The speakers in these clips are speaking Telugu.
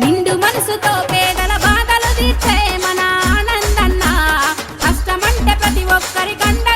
నిండు మనసుతో పేదల బాధలు తీర్చే మన ఆనందన్న. కష్టమంటే ప్రతి ఒక్కరి కండ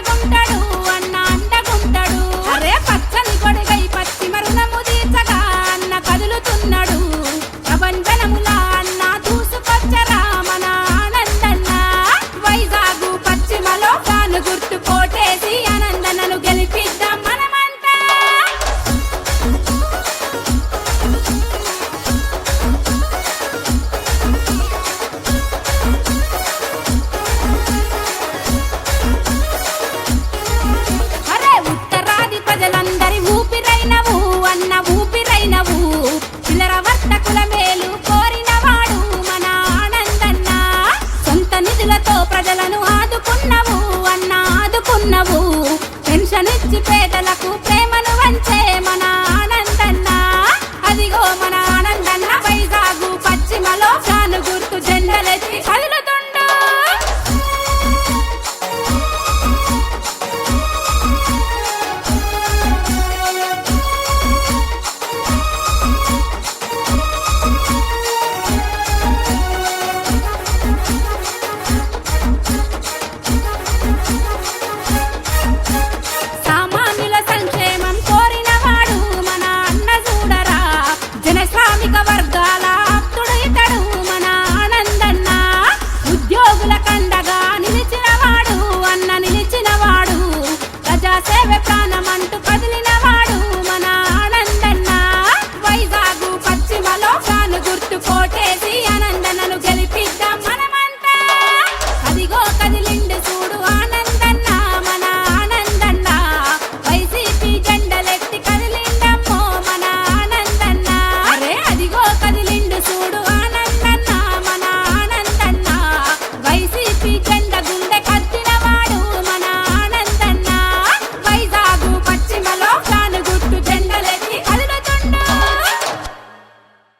కోరినవు అన్న ఊపిరైనవు. చిల్లర వర్తకుల మేలు కోరినవాడు మన ఆనందన్న. సొంత నిధులతో ప్రజలను ఆదుకున్నవు అన్న ఆదుకున్నవు. పెన్షన్ ఇచ్చి పేదలకు ప్రేమను వంచే మన